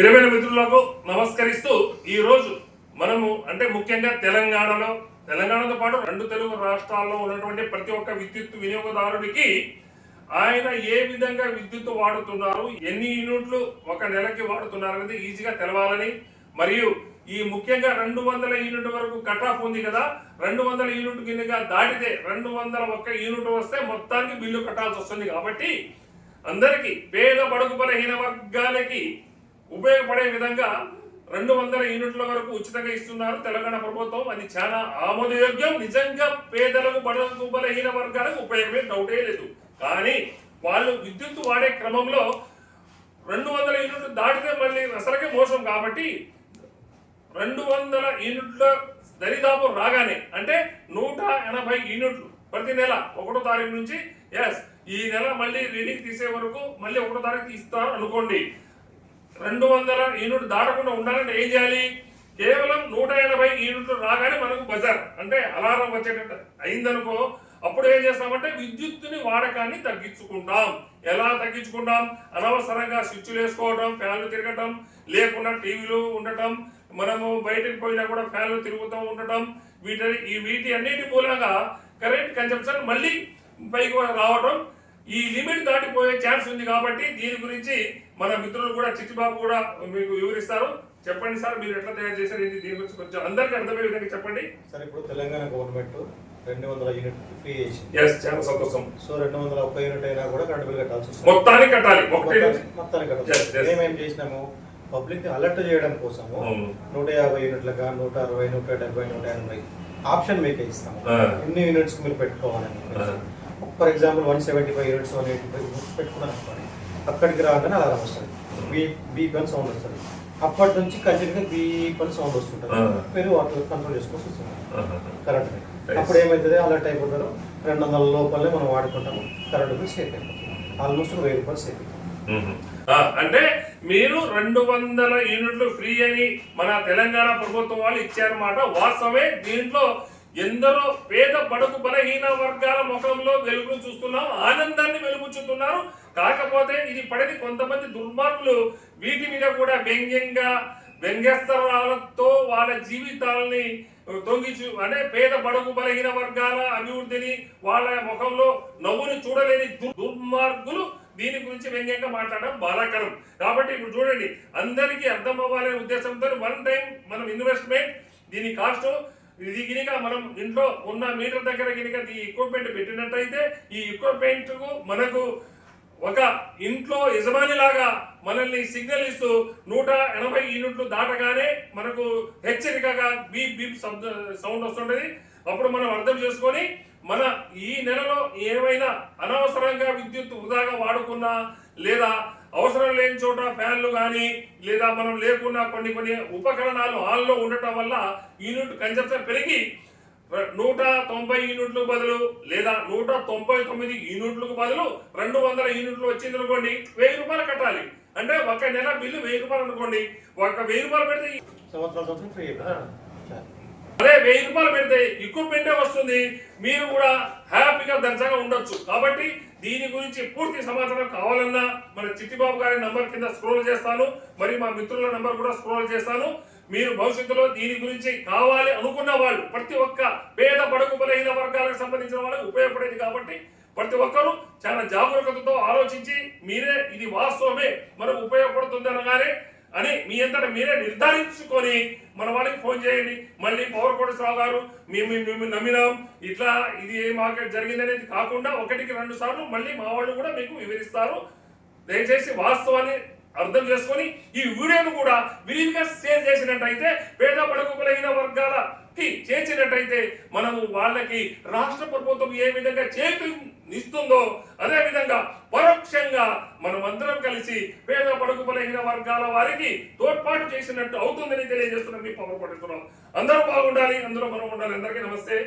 ప్రియమైన మిత్రులకు నమస్కరిస్తూ ఈ రోజు మనము అంటే ముఖ్యంగా తెలంగాణలో తెలంగాణతో పాటు రెండు తెలుగు రాష్ట్రాల్లో ఉన్నటువంటి ప్రతి ఒక్క విద్యుత్ వినియోగదారుడికి ఆయన ఏ విధంగా విద్యుత్ వాడుతున్నారు ఎన్ని యూనిట్లు ఒక నెలకి వాడుతున్నారు అనేది ఈజీగా తెలవాలని మరియు ఈ ముఖ్యంగా రెండు వందల యూనిట్ వరకు కట్ ఆఫ్ ఉంది కదా రెండు వందల యూనిట్ కిందగా దాటితే రెండు వందల ఒక్క యూనిట్ వస్తే మొత్తానికి బిల్లు కట్టాల్సి వస్తుంది కాబట్టి అందరికీ పేద బడుగు బలహీన వర్గాలకి ఉపయోగపడే విధంగా రెండు వందల యూనిట్ల వరకు ఉచితంగా ఇస్తున్నారు తెలంగాణ ప్రభుత్వం. అది చాలా ఆమోదయోగ్యం. నిజంగా పేదలకు బడులకు బలహీన వర్గాలకు ఉపయోగమే డౌటే లేదు. కానీ వాళ్ళు విద్యుత్ వాడే క్రమంలో రెండు వందల యూనిట్లు దాటితే మళ్ళీ అసలుకే మోసం. కాబట్టి రెండు వందల యూనిట్ల దరిదాపు రాగానే అంటే నూట ఎనభై యూనిట్లు ప్రతి నెల ఒకటో తారీఖు నుంచి ఎస్ ఈ నెల మళ్ళీ రీడింగ్ తీసే వరకు మళ్ళీ ఒకటో తారీఖు ఇస్తారు అనుకోండి. రెండు వందల యూనిట్ దాటకుండా ఉండాలంటే ఏం చేయాలి? కేవలం నూట ఎనభై యూనిట్లు రాగానే మనకు బజార్ అంటే అలారం వచ్చేటట్టు అయిందనుకో అప్పుడు ఏం చేస్తామంటే విద్యుత్తుని వాడకాన్ని తగ్గించుకుంటాం. ఎలా తగ్గించుకుంటాం? అనవసరంగా స్విచ్లు వేసుకోవడం ఫ్యాన్లు తిరగటం లేకుండా టీవీలు ఉండటం మనము బయటకు పోయినా కూడా ఫ్యాన్లు తిరుగుతూ ఉండటం వీటి ఈ వీటి అన్నిటి మూలంగా కరెంట్ కన్జంప్షన్ మళ్ళీ పైకి రావడం ఈ లిమిట్ దాటిపోయే ఛాన్స్ ఉంది కాబట్టి దీని గురించి మన మిత్రులు కూడా చిట్టిబాబు కూడా మీకు వివరిస్తారు. చెప్పండి సార్ మీరు ఎట్లా తయారు చేశారు ఇది దీని గురించి కొంచెం అందరికీ అర్థమయ్యే విధంగా చెప్పండి. సరే ఇప్పుడు తెలంగాణ గవర్నమెంట్ రెండు వందల యూనిట్ ఫ్రీ ఎస్ చాలా సంతోషం. సో రెండు వందల ఒక్క యూనిట్ అయినా కూడా కరెంట్ బిల్ కట్టాల్సి వస్తుంది. మొత్తానికి కట్టాలి. మొత్తానికి- కట్టాల్సి yes. మేము ఏం చేసినాము? పబ్లిక్ని అలర్ట్ చేయడం కోసము. నూట యాభై యూనిట్లుగా నూట అరవై నూట డెబ్బై నూట ఎనభై ఆప్షన్ మీకే ఇస్తాము. ఎన్ని యూనిట్స్ మీరు పెట్టుకోవాలని. For example one seventy five units one eighty five units పెట్టుకున్నాను అనుకోండి అక్కడికి రాగానే అలారం వస్తుంది. బీ బీప్ అని సౌండ్ వస్తుంది. అప్పటి నుంచి కంటిన్యూగా బీప్ అని సౌండ్ వస్తుంటుంది. మీరు వాటర్ కంట్రోల్ చేసుకోవాల్సి వస్తుంది. కరెంట్. అప్పుడు ఏమవుతుంది అలర్ట్ అయిపోతారు. రెండు వందల లోపలనే మనం వాడుకుంటాము. కరెంట్ బిల్ సేఫ్ అయిపోతుంది. ఆల్మోస్ట్ వెయ్యి రూపాయలు సేఫ్ అంటే మీరు రెండు వందల యూనిట్లు ఫ్రీ అని మన తెలంగాణ ప్రభుత్వం వాళ్ళు ఇచ్చారన్నమాట వాస్తవమే దీంట్లో ఎందరో పేద బడుగు బలహీన వర్గాల ముఖంలో వెలుగును చూస్తున్నాం ఆనందాన్ని వెలుగుచుతున్నారు. కాకపోతే ఇది పడని కొంతమంది దుర్మార్గులు వీటి మీద కూడా వ్యంగ్యంగా వ్యంగ్యస్తరాలతో వాళ్ళ జీవితాలని తొంగిచు అనే పేద బడుగు బలహీన వర్గాల అభివృద్ధిని వాళ్ళ ముఖంలో నవ్వుని చూడలేని దుర్మార్గులు దీని గురించి వ్యంగ్యంగా మాట్లాడడం బాధాకరం. కాబట్టి ఇప్పుడు చూడండి అందరికీ అర్థం అవ్వాలనే ఉద్దేశంతో వన్ టైం మనం ఇన్వెస్ట్మెంట్ దీని కాస్ట్ ఇది గినిక మనం ఇంట్లో ఉన్న మీటర్ దగ్గర గినిక ఈ ఎక్విప్మెంట్ పెట్టినట్టయితే ఈ ఎక్విప్మెంట్కు మనకు ఒక ఇంట్లో యజమాని లాగా మనల్ని సిగ్నల్ ఇస్తూ నూట ఎనభై యూనిట్లు దాటగానే మనకు హెచ్చరికగా బీప్ బీప్ శబ్ద సౌండ్ వస్తుంటది. అప్పుడు మనం అర్థం చేసుకొని మన ఈ నెలలో ఏమైనా అనవసరంగా విద్యుత్ వృధాగా వాడుకున్నా లేదా అవసరం లేని చోట ఫ్యాన్లు కానీ లేదా మనం లేకున్నా కొన్ని కొన్ని ఉపకరణాలు హాల్లో ఉండటం వల్ల యూనిట్ కన్జంప్షన్ పెరిగి నూట తొంభై యూనిట్లు బదులు లేదా నూట తొంభై తొమ్మిది యూనిట్లకు బదులు రెండు వందల యూనిట్లు వచ్చింది అనుకోండి వెయ్యి రూపాయలు కట్టాలి. అంటే ఒక నెల బిల్లు వెయ్యి రూపాయలు అనుకోండి ఒక వెయ్యి రూపాయలు పెడితే సంవత్సరాల ఫ్రీ. అదే వెయ్యి రూపాయలు పెడితే ఎక్విప్మెంటే వస్తుంది. మీరు కూడా హ్యాపీగా దర్జాగా ఉండొచ్చు. కాబట్టి దీని గురించి పూర్తి సమాచారం కావాలన్నా మన చిట్టిబాబు గారి నంబర్ కింద స్క్రోల్ చేస్తాను. మరి మా మిత్రుల నంబర్ కూడా స్క్రోల్ చేస్తాను. మీరు భవిష్యత్తులో దీని గురించి కావాలి అనుకున్న వాళ్ళు ప్రతి ఒక్క పేద పడుకు బలహీన వర్గాలకు సంబంధించిన వాళ్ళకి ఉపయోగపడేది కాబట్టి ప్రతి ఒక్కరూ చాలా జాగరూకతతో ఆలోచించి మీరే ఇది వాస్తవమే మనకు ఉపయోగపడుతుంది అనగానే అని మీ అంతటా మీరే నిర్ధారించుకొని మన వాళ్ళకి ఫోన్ చేయండి. మళ్ళీ పవర్ కోటేశ్వరరావు గారు మేము మేము నమ్మినాం. ఇట్లా ఇది మాకు జరిగిందనేది కాకుండా ఒకటికి రెండు సార్లు మళ్ళీ మా వాళ్ళు కూడా మీకు వివరిస్తారు. దయచేసి వాస్తవాన్ని అర్థం చేసుకొని ఈ వీడియోను కూడా విరివిగా షేర్ చేసినట్టయితే పేద బడుగు వర్గాల వర్గాలకి చేసినట్టయితే మనము వాళ్ళకి రాష్ట్ర ప్రభుత్వం ఏ విధంగా చేతి ఇస్తుందో అదే విధంగా పరోక్షంగా మనం అందరం కలిసి పేద పడుకు బలహీన వర్గాల వారికి తోడ్పాటు చేసినట్టు అవుతుందని తెలియజేస్తున్నాం మీ పవర్ పడుతున్నాం అందరూ బాగుండాలి అందరూ మనం ఉండాలి. అందరికీ నమస్తే.